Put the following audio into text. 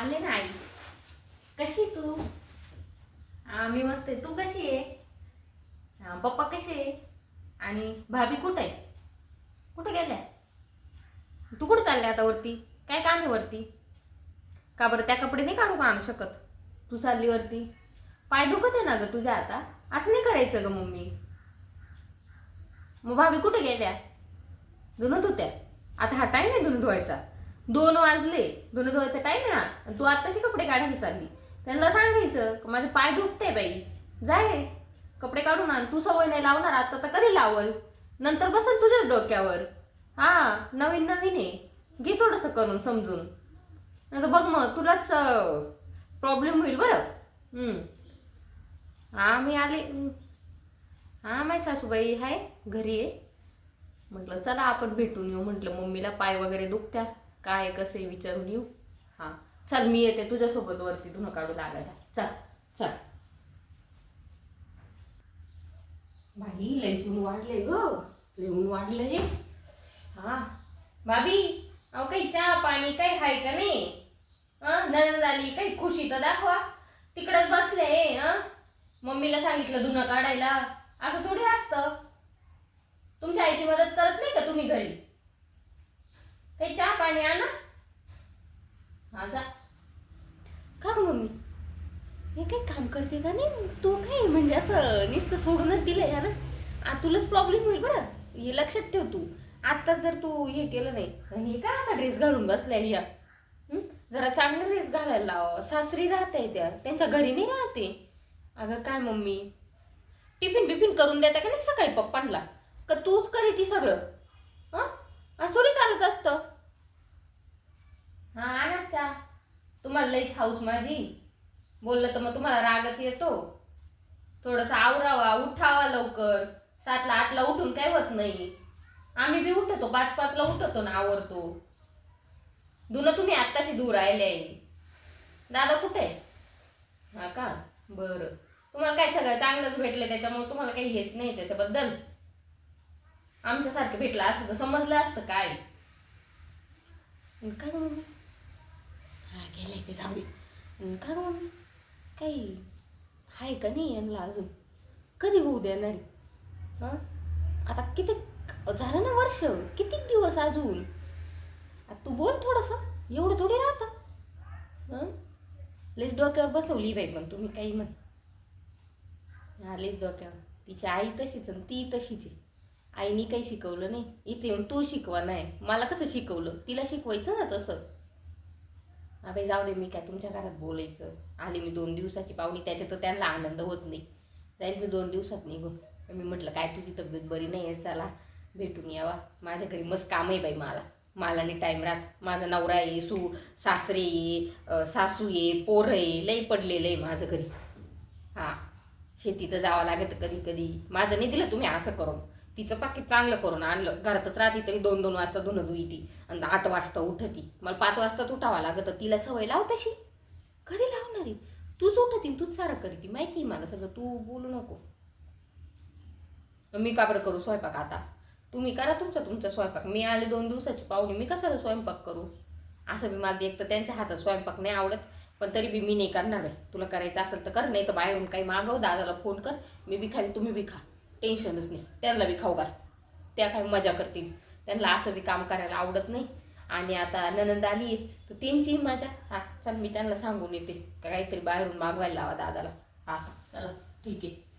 आले ना आई कशी तू? हा मी मस्त आहे. तू कशी आहे? हा पप्पा कसे आहे? आणि भाभी कुठं आहे? कुठं गेल्या? तू कुठं चालले आता वरती? काय काम आहे वरती? का बरं त्या कपडे नाही काढू का आणू शकत? तू चालली वरती? पाय दुखत आहे ना गं तुझ्या आता? असं नाही करायचं गं मम्मी. मग भाभी कुठे गेल्या? धुनत होत्या. आता हा टाईम आहे धुणं धुवायचा. दोन वाजले. धुणं धुवायचा टाईम आहे हा. तू आत्ताशी कपडे काढायला चालली. त्यांना सांगायचं माझे पाय दुखते बाई. जाय कपडे काढून आण. तू सवय नाही लावणार आता तर कधी लावल? नंतर बसल तुझ्याच डोक्यावर. हा नवीन नवीन आहे. घे थोडंसं करून समजून. नाही तर बघ मग तुलाच प्रॉब्लेम होईल बरं. हां हा मी आले. हा माझी सासूबाई आहे घरी आहे. म्हटलं चला आपण भेटून येऊ. म्हटलं मम्मीला पाय वगैरे दुखत्या काय कसे विचारून येऊ. हा. चल मी येते. तुझ्यासोबत वरती धुणं काढू लागायला. चल चल. बाई लय ऊन वाढले ग. लय ऊन हा. भाभी अहो काही चहा पाणी काही हाय का नाही? हा? नंद आली काही खुशी तर दाखवा. तिकडच बसले हा? मम्मीला सांगितलं धुणं काढायला. असं थोडी असतं तुमच्या आईची मदत करत नाही का तुम्ही घरी काही चहा पाणी आणा हा जा का ग मम्मी हे काही काम करते का नाही? तू काय म्हणजे असं नुसतं सोडूनच दिलंय ना आ तुलाच प्रॉब्लेम होईल बरं. हे लक्षात ठेव तू. आत्ताच जर तू हे केलं नाही आणि हे काय असा ड्रेस घालून बसलाय या? जरा चांगला ड्रेस घालायला लाव. सासरी राहते त्या. त्यांच्या घरी नाही राहते. अगं काय मम्मी? टिफिन बिफिन करून देता का नाही सकाळी पप्पांना? का तूच करे ती सगळं? हां? असं थोडी चालत असतं. हां आणा चहा तुम्हाला लईच हाऊस माझी. बोललं तर मग तुम्हाला रागच येतो. थोडंसं आवरावा उठावा लवकर. सातला आठला उठून काय होत नाही. आम्ही बी उठतो पाच पाचला उठतो ना आवरतो. धुणं तुम्ही आत्ताशी दूर आहे दादा कुठे? आहे? हा का? बरं. तुम्हाला काय सगळं चांगलंच भेटलं त्याच्यामुळे तुम्हाला काही हेच नाही त्याच्याबद्दल. आमच्यासारखं भेटलं असतं तर समजलं असतं काय. अन काय मम्मी? हा गेले ते जाऊ दे मम्मी? काही आहे का नाही यांना अजून? कधी होऊ देणार हां? आता किती झालं ना वर्ष किती दिवस अजून? आता तू बोल थोडंसं एवढं थोडी राहतं. हं? लेस डोक्यावर बसवली बाई पण तुम्ही काही म्हण. हा लेस डोक्यावर. तिची आई तशीच आणि ती तशीच आहे. आईनी काही शिकवलं नाही. इथे येऊन तू शिकवा नाही. मला कसं शिकवलं? तिला शिकवायचं ना तसं. हा बाई जाऊ दे मी काय तुमच्या घरात बोलायचं? आली मी दोन दिवसाची पाहुणी त्याच्यात तर त्यांना आनंद होत नाही. जाईल मी दोन दिवसात निघून. मी म्हटलं काय तुझी तब्येत बरी नाही आहे? चला भेटून यावा. माझ्या घरी मस्त काम आहे बाई मला. मला नाही टाईम राहत. माझा नवरा आहे सू सासरे ये सासू ये पोरं आहे लई पडलेलं आहे माझं घरी. हां शेतीत जावं लागतं कधी कधी माझं नाही दिलं तुम्ही असं करून तिचं पाकिट चांगलं करून आणलं. घरातच राहते तरी दोन दोन वाजता धुणं धुई ती आणि आठ वाजता उठती. मला पाच वाजताच उठावा लागत. तिला सवय लाव तशी. कधी लावणारी तूच उठती तूच सारं करीती. माहिती आहे मला सगळं. तू बोलू नको. मी का बरं करू स्वयंपाक आता? तुम्ही करा तुमचा तुमचा स्वयंपाक. मी आले दोन दिवसाची पाहुणे. मी कशाला स्वयंपाक करू? असं मी मला एक तर त्यांच्या हातात स्वयंपाक नाही आवडत पण तरी बी मी नाही करणार आहे. तुला करायचं असेल तर कर नाही तर बाहेरून काही मागव दादाला फोन कर. मी बी खाली तुम्ही बी खा. टेन्शनच नाही. त्यांना बी खाऊ घाल. त्या काय मजा करतील. त्यांना असं बी काम करायला आवडत नाही. आणि आता ननंद आली आहे तर त्यांची मजा. हा चल मी त्यांना सांगून येते. का काहीतरी बाहेरून मागवायला लावा दादाला. हा चला ठीक आहे.